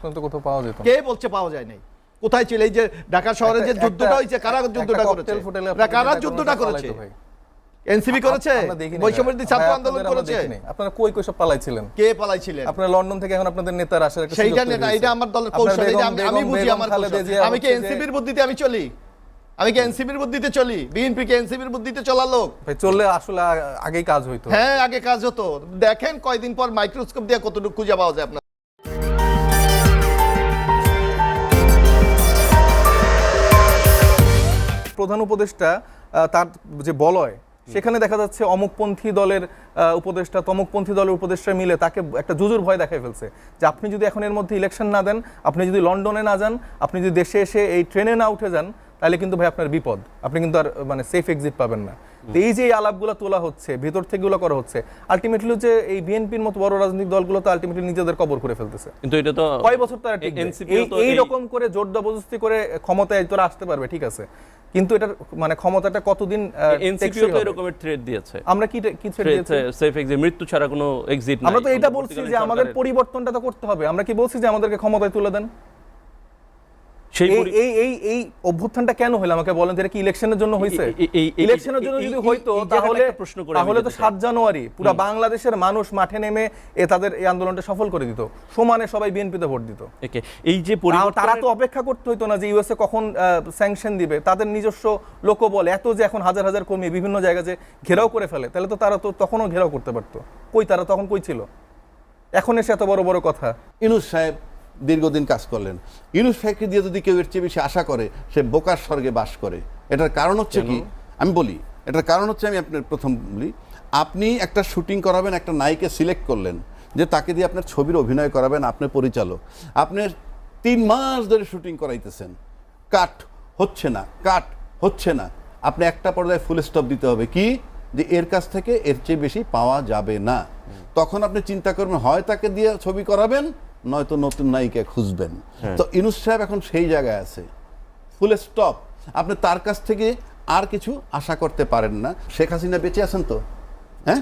এখন তো কোথাও পাওয়া যেত কে বলছে পাওয়া যায় নাই? কোথায় ছিল? এই যে ঢাকা শহরে যে যুদ্ধটা হয়েছে কারা যুদ্ধটা করেছে? কারা যুদ্ধটা করেছে? এনসিবি করেছে? বৈষম্যবিরোধী ছাত্র আন্দোলন করেছে? আপনারা কই কই সব পালাইছিলেন? কে পালাইছিলেন? আপনারা লন্ডন থেকে এখন আপনাদের নেতার আসার সেইটা সুযোগ তৈরি না হয়েছে। এটা আমার দলের আপনার কৌশল এটা আমি- বুঝি আমার আমি কি এনসিবির বুদ্ধিতে আমি চলি? আমি কি বুদ্ধিতে চলি? বিএনপি কে বুদ্ধিতে লোক? চললে আসলে আগেই কাজ হইতো। হ্যাঁ আগে কাজ হতো। দেখেন কয়দিন পর মাইক্রোস্কোপ দিয়ে কতটুকু খুঁজে পাওয়া যায় আপনার প্রধান উপদেষ্টা তার যে বলয়, সেখানে দেখা যাচ্ছে অমুকপন্থী দলের উপদেষ্টা, তমুকপন্থী দলের উপদেষ্টা মিলে তাকে একটা জুজুর ভয় দেখায় ফেলছে। যে আপনি যদি এখন এর মধ্যে ইলেকশন না দেন, আপনি যদি লন্ডনে না যান, আপনি যদি দেশে এসে এই ট্রেনে না উঠে যান তাহলে কিন্তু ভাই আপনার বিপদ। আপনি কিন্তু আর মানে সেফ এক্সিট পাবেন না। তো এই যে আলাপগুলো তোলা হচ্ছে ভেতর থেকে গুলো করা হচ্ছে আলটিমেটলি যে এই বিএনপির মতো বড় রাজনৈতিক দলগুলো তো আলটিমেটলি নিজেদের কবর করে ফেলতেছে। কিন্তু এটা তো কয় বছর তারা এই রকম করে জোর জবরদস্তি করে ক্ষমতায় তোরা আসতে পারবে ঠিক আছে। কিন্তু এটার মানে ক্ষমতাটা কতদিন এনসিপিও তো? এরকমের থ্রেড দিয়েছে। আমরা কি কি threat দিয়েছি? সেফ এক্সিট মৃত্যু ছাড়া কোনো এক্সিট নাই আমরা তো এটা বলছি যে আমাদের পরিবর্তনটা তো করতে হবে। আমরা কি বলছি যে আমাদেরকে ক্ষমতায় তুলে দেন? সেই এই এই এই এই অভ্যুত্থানটা কেন হলো? আমাকে বলেন এটা কি ইলেকশনের জন্য হয়েছে? এই- এই- এই- ইলেকশনের জন্য যদি হইতো তাহলে প্রশ্ন করে তাহলে তো যেতে জানুয়ারি পুরো বাংলাদেশের মানুষ মাঠে নেমে এ তাদের এই আন্দোলনটা সফল করে দিত। সমানে সবাই বিএনপিতে ভোট দিত। একে এই যে তারা- তো অপেক্ষা করতে হইতো না যে ইউএসএ কখন স্যাংশন দিবে। তাদের নিজস্ব লোকবল এত যে এখন হাজার হাজার কর্মী বিভিন্ন জায়গায় যে ঘেরাও করে ফেলে তাহলে তো তারা তো তখনও ঘেরাও করতে পারতো। কই তারা তখন কই ছিল? এখন এসে এত বড় বড় কথা। ইনুস সাহেব দীর্ঘদিন কাজ করলেন। ইনুস সাহেবকে দিয়ে যদি কেউ এর চেয়ে বেশি আশা করে সে বোকার স্বর্গে বাস করে। এটার কারণ হচ্ছে কি? আমি বলি এটার কারণ হচ্ছে আমি আপনার প্রথম বলি আপনি একটা শুটিং করাবেন একটা নায়িকে সিলেক্ট করলেন যে তাকে দিয়ে আপনার ছবির অভিনয় করাবেন আপনার পরিচালক। আপনি তিন মাস ধরে শুটিং করাইতেছেন। কাট হচ্ছে না কাট হচ্ছে না। আপনি একটা পর্যায়ে ফুল স্টপ দিতে হবে। কি? যে এর কাছ থেকে এর চেয়ে বেশি পাওয়া যাবে না। তখন আপনি চিন্তা করবেন হয় তাকে দিয়ে ছবি করাবেন নয়তো নতুন নায়িকা খুঁজবেন। তো ইনুস সাহেব এখন সেই জায়গায় আছে। Full stop. আপনি তার কাছ থেকে আর কিছু আশা করতে পারেন না। শেখ হাসিনা বেঁচে আছেন তো? হ্যাঁ?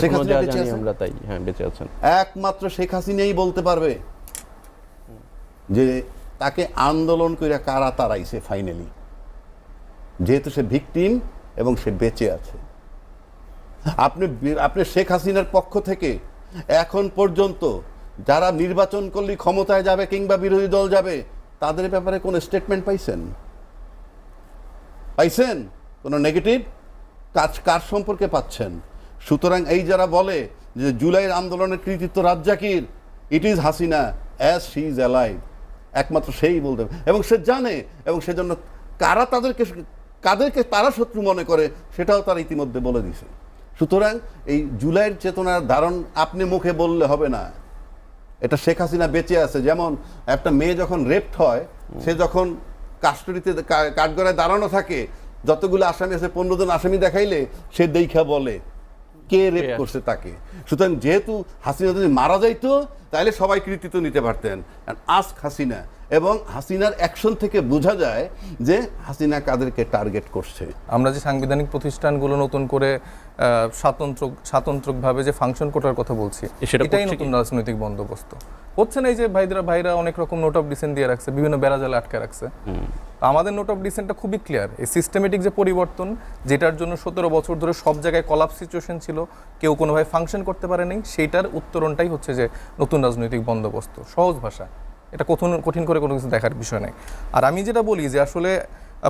শেখ হাসিনা বেঁচে আছেন? আমরা তাই হ্যাঁ বেঁচে আছেন। একমাত্র শেখ হাসিনাই বলতে পারবে যে তাকে আন্দোলন করে কারা তারাইছে ফাইনালি যেহেতু সে ভিকটিম এবং সে বেঁচে আছে। আপনি আপনি শেখ হাসিনার পক্ষ থেকে এখন পর্যন্ত যারা নির্বাচন করলে ক্ষমতায় যাবে কিংবা বিরোধী দল যাবে, তাদের ব্যাপারে কোনো স্টেটমেন্ট পাইছেন? পাইছেন? কোনো নেগেটিভ কাজ কার সম্পর্কে পাচ্ছেন? সুতরাং এই যারা বলে যে জুলাইয়ের আন্দোলনের কৃতিত্ব রাজ্জাকির it is Hasina as she is alive একমাত্র সেই বলতে। এবং সে জানে, এবং সেজন্য কারা তাদেরকে, কাদেরকে তারা শত্রু মনে করে, সেটাও তারা ইতিমধ্যে বলে দিছে সুতরাং এই জুলাইয়ের চেতনার ধারণ আপনি মুখে বললে হবে না। এটা শেখ হাসিনা বেঁচে আছে। যেমন একটা মেয়ে যখন রেপড হয় সে যখন কাস্টডিতে কাঠগড়ায় দাঁড়ানো থাকে যতগুলো আসামি আছে পনেরো জন আসামি দেখাইলে সে দেখা বলে কে রেপ করছে তাকে। সুতরাং যেহেতু হাসিনা যদি মারা যাইতো তাহলে সবাই কৃতিত্ব নিতে পারতেন। আস্ক হাসিনা। এবং হাসিনার অ্যাকশন থেকে বোঝা যায় যে হাসিনা কাদেরকে টার্গেট করছে। আমরা যে সাংবিধানিক প্রতিষ্ঠানগুলো নতুন করে স্বাতন্ত্র স্বাতন্ত্রভাবে যে ফাংশন কোটার কথা বলছি এটাই নতুন রাজনৈতিক বন্দোবস্ত। হচ্ছে না এই যে ভাইরা ভাইরা অনেক রকম নোট অফ ডিসেন্ট দিয়ে রাখছে বিভিন্ন বেড়াজালে আটকে রাখছে। আমাদের নোট অফ ডিসেন্টটা খুবই ক্লিয়ার এই সিস্টেমেটিক যে পরিবর্তন যেটার জন্য সতেরো বছর ধরে সব জায়গায় কলাপ সিচুয়েশন ছিল কেউ কোনোভাবে ফাংশন করতে পারেনি সেইটার উত্তরণটাই হচ্ছে যে নতুন রাজনৈতিক বন্দোবস্ত। সহজ ভাষা। এটা কঠিন কঠিন করে কোনো কিছু দেখার বিষয় নেই। আর আমি যেটা বলি যে আসলে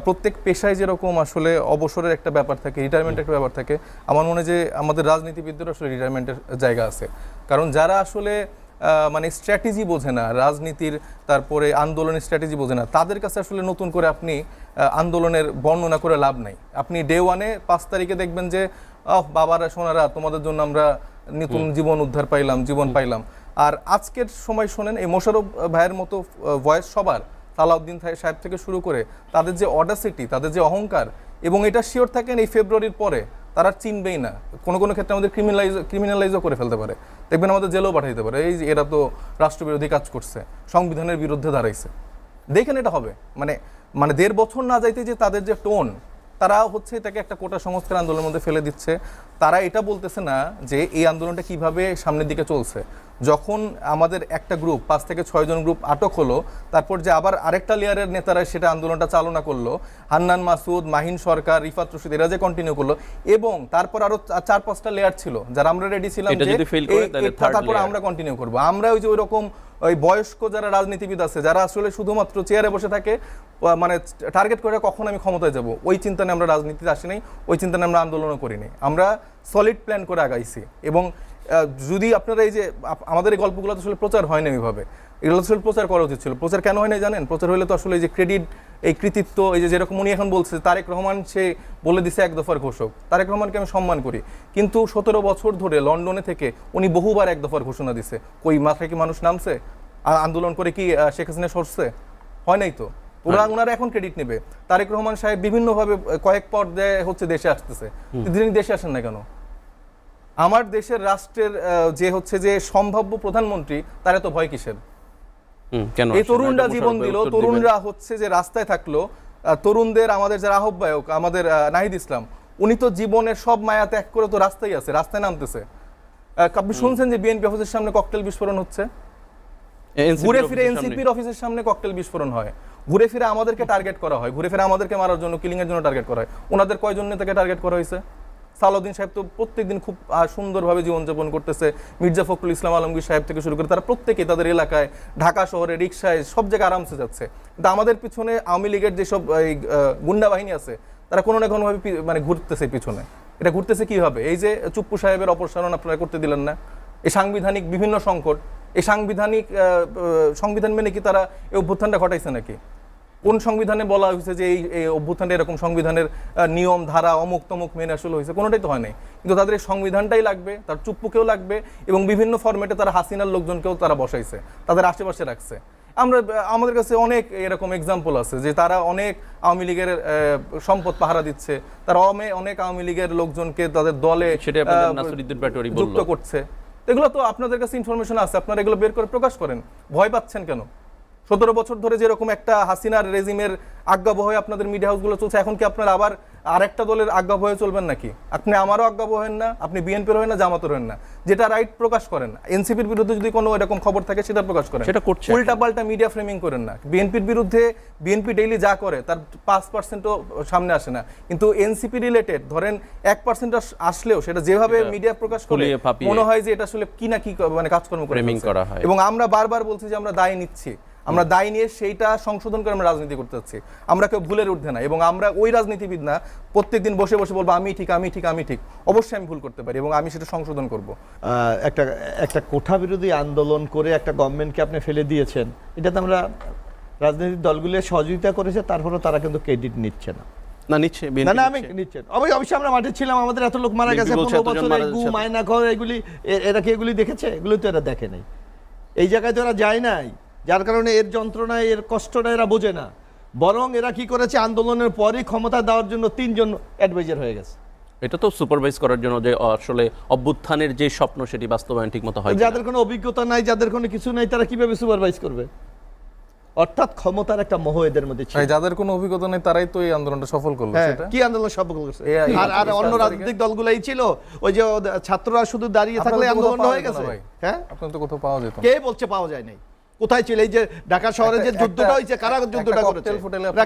প্রত্যেক পেশায় যেরকম আসলে অবসরের একটা ব্যাপার থাকে রিটায়ারমেন্টের একটা ব্যাপার থাকে আমার মনে যে আমাদের রাজনীতিবিদদের আসলে রিটায়ারমেন্টের জায়গা আছে। কারণ যারা আসলে মানে স্ট্র্যাটেজি বোঝে না রাজনীতির তারপরে আন্দোলনের স্ট্র্যাটেজি বোঝে না তাদের কাছে আসলে নতুন করে আপনি আন্দোলনের বর্ণনা করে লাভ নাই। আপনি ডে ওয়ানে পাঁচ তারিখে দেখবেন যে আহ বাবারা সোনারা তোমাদের জন্য আমরা নতুন জীবন উদ্ধার পাইলাম জীবন পাইলাম। আর আজকের সময় শোনেন এই মোশারফ ভাইয়ের মতো ভয়েস সবার সালাউদ্দিন সাহেব থেকে শুরু করে তাদের যে অডাসিটি তাদের যে অহংকার, এবং এটা শিওর থাকেন এই ফেব্রুয়ারির পরে তারা চিনবেই না। কোনো কোনো ক্ষেত্রে আমাদের ক্রিমিনালাইজ ক্রিমিনালাইজও করে ফেলতে পারে। দেখবেন আমাদের জেলেও পাঠাইতে পারে। এই যে এরা তো রাষ্ট্রবিরোধী কাজ করছে, সংবিধানের বিরুদ্ধে দাঁড়াইছে। দেখেন এটা হবে। মানে মানে দেড় বছর না যাইতে যে তাদের যে টোন, তারা হচ্ছে এটাকে একটা কোটা সংস্কার আন্দোলনের মধ্যে ফেলে দিচ্ছে। তারা এটা বলতেছে না যে এই আন্দোলনটা কীভাবে সামনের দিকে চলছে। যখন আমাদের একটা গ্রুপ পাঁচ থেকে ছয়জন গ্রুপ আটক হলো তারপর যে আবার আরেকটা লেয়ারের নেতারা সেটা আন্দোলনটা চালনা করল হান্নান মাসুদ মাহিন সরকার রিফাত রশিদ এরা যে কন্টিনিউ করল এবং তারপর আরও চার পাঁচটা লেয়ার ছিল যারা আমরা রেডি ছিলাম তারপর আমরা কন্টিনিউ করব। আমরা ওই যে ওই রকম ওই বয়স্ক যারা রাজনীতিবিদ আছে যারা আসলে শুধুমাত্র চেয়ারে বসে থাকে মানে টার্গেট করে কখন আমি ক্ষমতায় যাব ওই চিন্তা নিয়ে আমরা রাজনীতিতে আসি নাই ওই চিন্তা নিয়ে আমরা আন্দোলনও করিনি আমরা সলিড প্ল্যান করে আগাইছি এবং যদি আপনারা এই যে আমাদের এই গল্পগুলো তো আসলে প্রচার হয় না ওইভাবে। এগুলো আসলে প্রচার করা উচিত ছিল। প্রচার কেন হয় না জানেন? প্রচার হলে তো আসলে এই যে ক্রেডিট এই কৃতিত্ব এই যে যেরকম উনি এখন বলছে তারেক রহমান সে বলে দিছে এক দফার ঘোষক। তারেক রহমানকে আমি সম্মান করি। কিন্তু সতেরো বছর ধরে লন্ডনে থেকে উনি বহুবার এক দফার ঘোষণা দিছে। কই মাথায় কি মানুষ নামছে? আন্দোলন করে কি শেখ হাসিনা সরছে? হয় নাই তো? ওরা ওনারা এখন ক্রেডিট নেবে। তারেক রহমান সাহেব বিভিন্নভাবে কয়েক পর দেয় হচ্ছে দেশে আসতেছে। তিনি দেশে আসেন না কেন? আমার দেশের রাষ্ট্রের যে হচ্ছে যে সম্ভাব্য প্রধানমন্ত্রী তার এত ভয় কিসের? কেন? এই তরুণরা জীবন দিল তরুণরা হচ্ছে যে রাস্তায় থাকল তরুণদের আমাদের যারা আহ্বায়ক আমাদের নাহিদ ইসলাম উনি তো জীবনের সব মায়া ত্যাগ করে তো রাস্তায় আছে রাস্তায় নামতেছে। আপনি শুনছেন যে বিএনপি অফিসের সামনে ককটেল বিস্ফোরণ হচ্ছে? ঘুরে ফিরে এনসিপির অফিসের সামনে ককটেল বিস্ফোরণ হয়। ঘুরে ফিরে আমাদেরকে টার্গেট করা হয় ঘুরে ফিরে আমাদেরকে মারার জন্য কিলিং এর জন্য টার্গেট করা হয়। ওনাদের কয়জন নেতাকে টার্গেট করা হয়েছে? সালাউদ্দিন সাহেব তো প্রত্যেকদিন খুব সুন্দরভাবে জীবনযাপন করতেছে। মির্জা ফখরুল ইসলাম আলমগীর সাহেব থেকে শুরু করে তারা প্রত্যেকে তাদের এলাকায় ঢাকা শহরে রিক্সায় সব জায়গায় আরামসে যাচ্ছে। কিন্তু আমাদের পিছনে আওয়ামী লীগের যেসব এই, গুন্ডা বাহিনী আছে তারা কোনো না কোনোভাবে মানে ঘুরতেছে পিছনে। এটা ঘুরতেছে কীভাবে? এই যে চুপ্পু সাহেবের অপসারণ আপনারা করতে দিলেন না এই সাংবিধানিক বিভিন্ন সংকট এই সাংবিধানিক সংবিধান মেনে কি তারা এই অভ্যুত্থানটা ঘটাইছে নাকি? কোন সংবিধানে বলা হয়েছে যে এই অভ্যুত্থানটা এরকম সংবিধানের নিয়ম ধারা অমুক তমুক মেনে আসলে হয়েছে কোনোটাই তো হয় নাই। কিন্তু তাদের এই সংবিধানটাই লাগবে তার চুপ্পুকেও লাগবে এবং বিভিন্ন ফরম্যাটে তারা হাসিনার লোকজনকেও তারা বসাইছে তাদের আশেপাশে রাখছে। আমরা আমাদের কাছে অনেক এরকম এক্সাম্পল আছে যে তারা অনেক আওয়ামী লীগের সম্পদ পাহারা দিচ্ছে তারা অমে- অনেক আওয়ামী লীগের লোকজনকে তাদের দলে যুক্ত করছে। এগুলো তো আপনাদের কাছে ইনফরমেশন আছে আপনারা এগুলো বের করে প্রকাশ করেন। ভয় পাচ্ছেন কেন? সতেরো বছর ধরে যেরকম একটা হাসিনার রেজিমের আজ্ঞাবহ হয়ে আপনাদের মিডিয়া হাউসগুলো চলছে এখন কি আপনার আবার আরেকটা দলের আজ্ঞাবহ হয়ে চলবেন নাকি? আপনি আমারও আজ্ঞাবহ হেন না আপনি বিএনপির হন না জামাতের হন না। যেটা রাইট প্রকাশ করেন এনসিপির বিরুদ্ধে যদি কোনো এরকম খবর থাকে সেটা প্রকাশ করেন। সেটা করছে উল্টা পাল্টা মিডিয়া ফ্রেমিং করেন না। বিএনপির বিরুদ্ধে বিএনপি ডেইলি যা করে তার পাঁচ পার্সেন্টও সামনে আসে না। কিন্তু এনসিপি রিলেটেড ধরেন এক পার্সেন্ট আসলেও সেটা যেভাবে মিডিয়া প্রকাশ করে মনে হয় যে এটা আসলে কি না কি মানে কাজকর্ম করে করা হয়। এবং আমরা বারবার বলছি যে আমরা দায় নিচ্ছি। আমরা দায় নিয়ে সেইটা সংশোধন করে আমরা রাজনীতি করতে চাচ্ছি আমরা কেউ ভুলের ঊর্ধ্বে না এবং আমরা ওই রাজনীতিবিদ না প্রত্যেকদিন বসে বসে বলব আমি ঠিক আমি ঠিক আমি ঠিক। অবশ্যই আমি ভুল করতে পারি এবং আমি সেটা সংশোধন করব। আহ, একটা একটা কোঠা বিরোধী আন্দোলন করে একটা গভর্নমেন্টকে আপনি ফেলে দিয়েছেন এটাতে আমরা রাজনৈতিক দলগুলো সহযোগিতা করেছে তারপরেও তারা কিন্তু ক্রেডিট নিচ্ছে না। না নিচ্ছে না না আমি নিচ্ছে। নিচ্ছেন অবশ্যই অবশ্যই আমরা মাঠে ছিলাম আমাদের এত লোক মারা গেছে পনেরো বছর গু মায়না ঘর এগুলি এ- এরা কি এগুলি দেখেছে? এগুলো তো এরা দেখে নাই। এই জায়গায় তো এরা যায় নাই। যার কারণে এর যন্ত্রণা এর কষ্টটা এরা বোঝে না। বরং এরা কি করেছে? আন্দোলনের পরই ক্ষমতা দেওয়ার জন্য তিনজন অ্যাডভাইজার হয়ে গেছে। এটা তো সুপারভাইজ করার জন্য যে আসলে অভ্যুত্থানের যে স্বপ্ন সেটি বাস্তবায়ন ঠিক মতো হয় যাদের কোনো অভিজ্ঞতা নাই যাদের কোনো কিছু নাই তারা কীভাবে সুপারভাইজ করবে? অর্থাৎ ক্ষমতার একটা মোহ এদের মধ্যে ছিল। যাদের কোনো অভিজ্ঞতা নেই তারাই তো এই আন্দোলনটা সফল করল হ্যাঁ, সেটা? কি আন্দোলন সফল করছে আর আর অন্য রাজনৈতিক দলগুলাই ছিল ওই যে ছাত্ররা শুধু দাঁড়িয়ে থাকলে আন্দোলন হয়ে গেছে। হ্যাঁ? তো কোথাও পাওয়া যেত কে বলছে পাওয়া যায় নাই? কোথায় ছিল? এই যে ঢাকা শহরে যে যুদ্ধটা হয়েছে কারা যুদ্ধটা করেছে?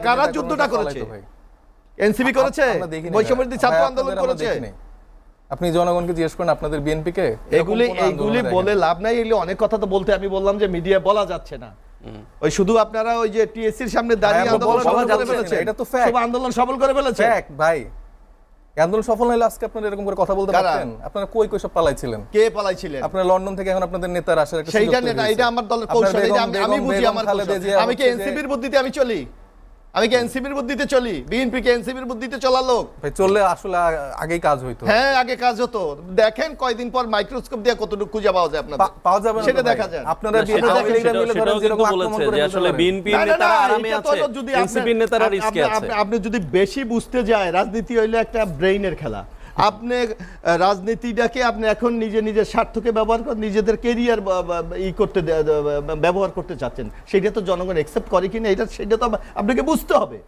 কারা যুদ্ধটা করেছে? এনসিবি করেছে? বৈষম্যবিরোধী ছাত্র আন্দোলন করেছে? আপনি জনগণকে জিজ্ঞেস করেন আপনাদের বিএনপি কে এগুলি এইগুলি বলে লাভ নাই এগুলি অনেক কথা তো বলতে আমি বললাম যে মিডিয়া বলা যাচ্ছে না। ওই শুধু আপনারা ওই যে টিএসসির সামনে দাঁড়িয়ে আন্দোলন সফল করে ফেলেছে এটা তো। সব আন্দোলন সফল করে ফেলেছে ফ্যাক্ট ভাই। আন্দোলন সফল হলে আজকে আপনারা এরকম করে কথা বলতে? পারতেন? আপনারা কই কই সব পালাইছিলেন? কে পালাইছিলেন? আপনারা লন্ডন থেকে এখন আপনাদের নেতার আসার একটা সেইটা নেতা। এটা আমার দলের কৌশল আমি বুঝি আমার আমি কি এনসিপির বুদ্ধিতে আমি চলি? আমি কি এনসিপির বুদ্ধিতে চলি? বিএনপি কে এনসিপির বুদ্ধিতে চলা লোক? ভাই চললে আসলে আগে আগেই কাজ হইতো। হ্যাঁ আগে কাজ হতো। দেখেন কয়দিন পর মাইক্রোস্কোপ দিয়ে কতটুকু খুঁজে পাওয়া যায় আপনাদের। পাওয়া যাবে না সেটা দেখা যায় আপনারা না, বি- সেটাও- আওয়ামী লীগরা মিলে সেটাও ধরেন যেরকম বলেছে যে আসলে বিএনপি নেতারা আরামে আছে। এনসিপি এনসিপির নেতারা রিস্কে আছে আপনি- আপনি যদি বেশি বুঝতে যায় রাজনীতি হইল একটা ব্রেইনের খেলা। আপনি রাজনীতিটাকে আপনি এখন নিজে নিজের স্বার্থকে ব্যবহার করে, নিজেদের কেরিয়ার ই করতে ব্যবহার করতে চাচ্ছেন। সেটা তো জনগণ অ্যাকসেপ্ট করে কি না এটা, সেটা তো আপনাকে বুঝতে হবে।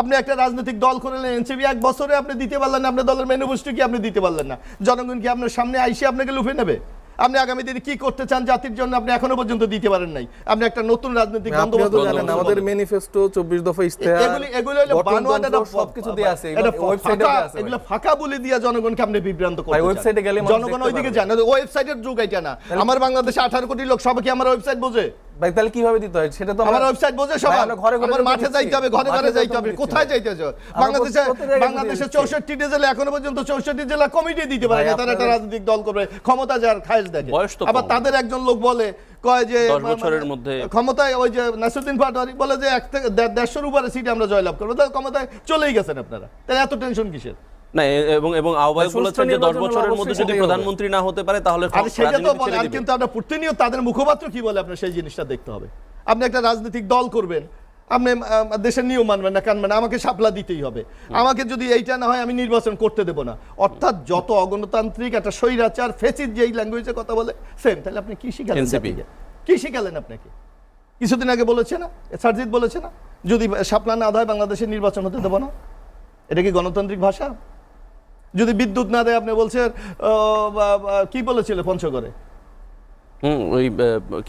আপনি একটা রাজনৈতিক দল করলেন, এনসিপি এক বছরে আপনি দিতে পারলেন না, আপনার দলের ম্যানিফেস্টো কি আপনি দিতে পারলেন না? জনগণ কি আপনার সামনে আইসে আপনাকে লুফে নেবে? আপনি আগামী দিনে কি করতে চান জাতির জন্য আপনি এখনও পর্যন্ত দিতে পারেন নাই। আপনি একটা নতুন রাজনৈতিক বন্দোবস্ত জানেন আমাদের ম্যানিফেস্টো চব্বিশ দফা ইস্তেহার এগুলি এগুলো হলো বানোয়াট এটা সবকিছু দিয়ে আছে এটা ওয়েবসাইটে আছে এগুলো ফাঁকা বলে দিয়া জনগণকে আপনি বিভ্রান্ত করতে ভাই। ওয়েবসাইটে গেলে জনগণ ওইদিকে। জানে ওয়েবসাইটের যুগ এটা না। আমার বাংলাদেশে আঠারো কোটি লোক সবাই কি আমার ওয়েবসাইট বোঝে? ভাই তাহলে কীভাবে দিতে হয়? সেটা তো আমার ওয়েবসাইট বোঝে সবাই ঘরে ঘরে আমার মাঠে যাইতে হবে ঘরে ঘরে যাইতে হবে কোথায় যাইতে হবে? বাংলাদেশে বাংলাদেশে দিচ্ছি। চৌষট্টি জেলা এখনও পর্যন্ত চৌষট্টি জেলা কমিটি দিতে পারে না তারা একটা রাজনৈতিক দল করবে ক্ষমতা যার খায়েশ দেখে। বয়স আবার তাদের একজন লোক বলে কয় যে দশ বছরের মধ্যে- ক্ষমতায় ওই যে নাসিরুদ্দিন পাটোয়ারি বলে যে এক থেকে দেড়- দেড়শোর উপরে সিটে আমরা জয়লাভ করব। তাহলে ক্ষমতায় চলেই গেছেন আপনারা। তাহলে এত টেনশন কিসের? না এবং এবং আহ্বায়ক বলেছেন যে দশ নির্বাচন হলে বছরের মধ্যে যদি প্রধানমন্ত্রী না হতে পারে তাহলে আর সেটা তো রাজনীতি বলে ছেড়ে আর দিবে। কিন্তু আপনার প্রতিনিয়ত তাদের মুখপাত্র কি বলে আপনার সেই জিনিসটা দেখতে হবে। আপনি একটা রাজনৈতিক দল করবেন আপনি দেশের নিয়ম মানবেন না কানবেন আমাকে সাপলা দিতেই হবে। আমাকে যদি এইটা না হয় আমি নির্বাচন করতে দেবো না। অর্থাৎ যত অগণতান্ত্রিক একটা স্বৈরাচার ফেসির যেই ল্যাঙ্গুয়েজে কথা বলে সেম তাহলে আপনি কি শিখালেন? কি শিখালেন আপনাকে? কিছুদিন আগে বলেছে না? সারজিৎ বলেছে না? যদি সাপলা না হয় বাংলাদেশের নির্বাচন হতে দেবো না? এটা কি গণতান্ত্রিক ভাষা? যদি বিদ্যুৎ না দেয় আপনি বলছেন কি বলেছিল পঞ্চগড়ে? হুম ওই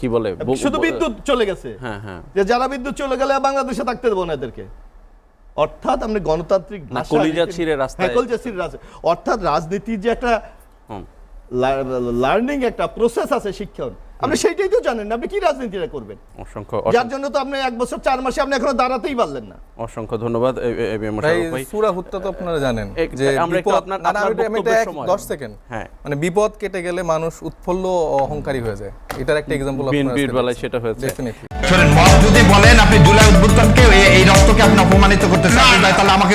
কি বলে? শুধু বিদ্যুৎ চলে গেছে। হ্যাঁ হ্যাঁ। যে যারা বিদ্যুৎ চলে গেলে বাংলাদেশে থাকতে দেবো না এদেরকে। অর্থাৎ আপনি গণতান্ত্রিক হ্যাঁ। অর্থাৎ রাজনীতির যে একটা লার্নিং একটা প্রসেস আছে শিক্ষণ আপনি সেইটাই তো জানেন না আপনি কি রাজনীতিটা করবেন? অসংখ্য যার জন্য তো আপনি এক বছর চার মাসে আপনি এখনও দাঁড়াতেই পারলেন না। অসংখ্য ধন্যবাদ সুরা হুত্তা তো আপনারা জানেন যে আমরা একটু আপনার-। দশ সেকেন্ড হ্যাঁ। মানে বিপদ কেটে গেলে মানুষ উৎফুল্ল অহংকারী হয়ে যায়। এটার একটা এক্সাম্পল বিএনপির বেলায় সেটা হয়েছে। ডেফিনেটলি যদি বলেন আপনি জুলাই উদ্বুত্তনকে এই রক্তকে আপনি অপমানিত করতে চান তাহলে আমাকে